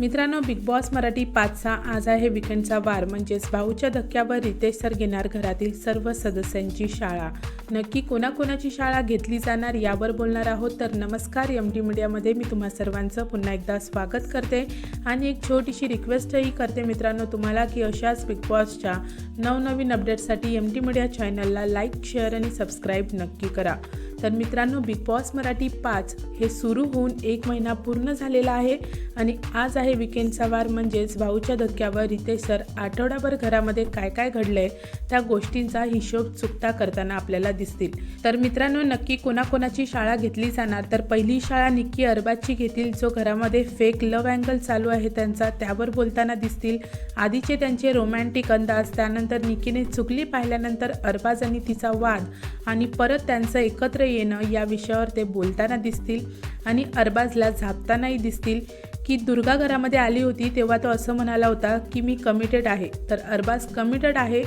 मित्रांनो big boss Marathi पाचचा आज आहे विकेंडचा वार. म्हणजेच भाऊच्या धक्क्यावर रितेश सर घेणार घरातील सर्व सदस्यांची शाळा. नक्की कोणाकोणाची शाळा घेतली जाणार यावर बोलणार आहोत. तर नमस्कार एम टी मीडियामध्ये मी तुम्हा सर्वांचं पुन्हा एकदा स्वागत करते. आणि एक छोटीशी रिक्वेस्टही करते मित्रांनो तुम्हाला की अशाच बिग बॉसच्या नवनवीन अपडेट्ससाठी एम टी मीडिया चॅनलला लाईक शेअर आणि सबस्क्राईब नक्की करा. तर मित्रांनो बिग बॉस मराठी पाच हे सुरू होऊन एक महिना पूर्ण झालेला आहे आणि आज आहे विकेंडचा वार म्हणजेच भाऊच्या धक्क्यावर रितेश सर आठवडाभर घरामध्ये काय काय घडलंय त्या गोष्टींचा हिशोब चुकता करताना आपल्याला दिसतील. तर मित्रांनो नक्की कोणाकोणाची शाळा घेतली जाणार? तर पहिली शाळा निक्की अरबाजची घेतील जो घरामध्ये फेक लव अँगल चालू आहे त्यांचा त्यावर बोलताना दिसतील. आधीचे त्यांचे रोमॅन्टिक अंदाज त्यानंतर निक्कीने चुकली पाहिल्यानंतर अरबाज आणि तिचा वाद आणि परत त्यांचं एकत्र येणं या विषयावर ते बोलताना दिसतील आणि अरबाजला झापतानाही दिसतील की दुर्गा घरामध्ये आली होती तेव्हा तो असं म्हणाला होता की मी कमिटेड आहे. तर अरबाज कमिटेड आहे?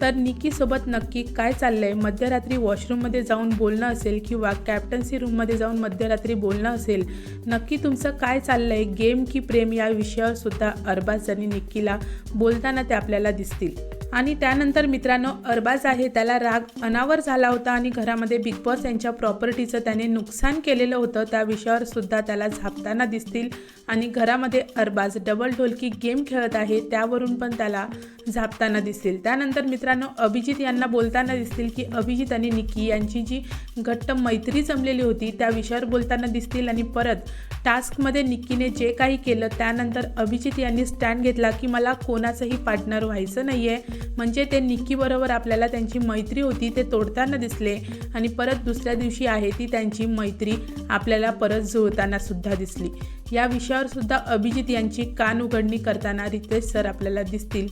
तर निकीसोबत नक्की काय चाललं आहे मध्यरात्री वॉशरूममध्ये जाऊन बोलणं असेल किंवा कॅप्टन्सी रूममध्ये जाऊन मध्यरात्री बोलणं असेल? नक्की तुमचं काय चाललं आहे गेम की प्रेम या विषयावर सुद्धा अरबाज आणि निक्कीला बोलताना ते आपल्याला दिसतील. आणि त्यानंतर मित्रांनो अरबाज आहे त्याला राग अनावर झाला होता आणि घरामध्ये बिग बॉस यांच्या प्रॉपर्टीचं त्याने नुकसान केलेलं होतं त्या विषयावर सुद्धा त्याला झापताना दिसतील. आणि घरामध्ये अरबाज डबल ढोलकी गेम खेळत आहे त्यावरून पण त्याला झापताना दिसतील. त्यानंतर मित्रांनो अभिजित यांना बोलताना दिसतील की अभिजित आणि निकी यांची जी घट्ट मैत्री जमलेली होती त्या विषयावर बोलताना दिसतील. आणि परत टास्कमध्ये निक्कीने जे काही केलं त्यानंतर अभिजित यांनी स्टँड घेतला की मला कोणाचंही पार्टनर व्हायचं नाही आहे म्हणजे ते निक्कीबरोबर आपल्याला त्यांची मैत्री होती ते तोडताना दिसले आणि परत दुसऱ्या दिवशी आहे ती त्यांची मैत्री आपल्याला परत जुळताना सुद्धा दिसली. या विषयावर सुद्धा अभिजित यांची कान उघडणी करताना रितेश सर आपल्याला दिसतील.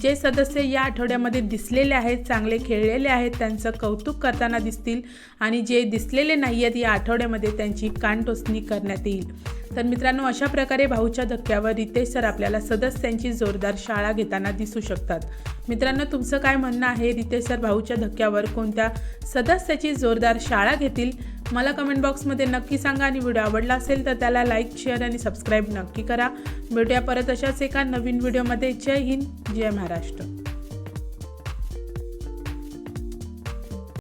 जे सदस्य या आठवड्यामध्ये दिसलेले आहेत चांगले खेळलेले आहेत त्यांचं कौतुक करताना दिसतील आणि जे दिसलेले नाही आहेत या आठवड्यामध्ये त्यांची कानटोचणी करण्यात येईल. तर मित्रांनो अशा प्रकारे भाऊच्या धक्क्यावर रितेश सर आपल्याला सदस्यांची जोरदार शाळा घेताना दिसू शकतात. मित्रांनो तुमचं काय म्हणणं आहे? रितेश सर भाऊच्या धक्क्यावर कोणत्या सदस्याची जोरदार शाळा घेतील? मला कमेंट बॉक्समध्ये नक्की सांगा आणि व्हिडिओ आवडला असेल तर त्याला लाईक शेअर आणि सबस्क्राईब नक्की करा. भेटूया परत अशाच एका नवीन व्हिडिओमध्ये जय हिंद जय महाराष्ट्र.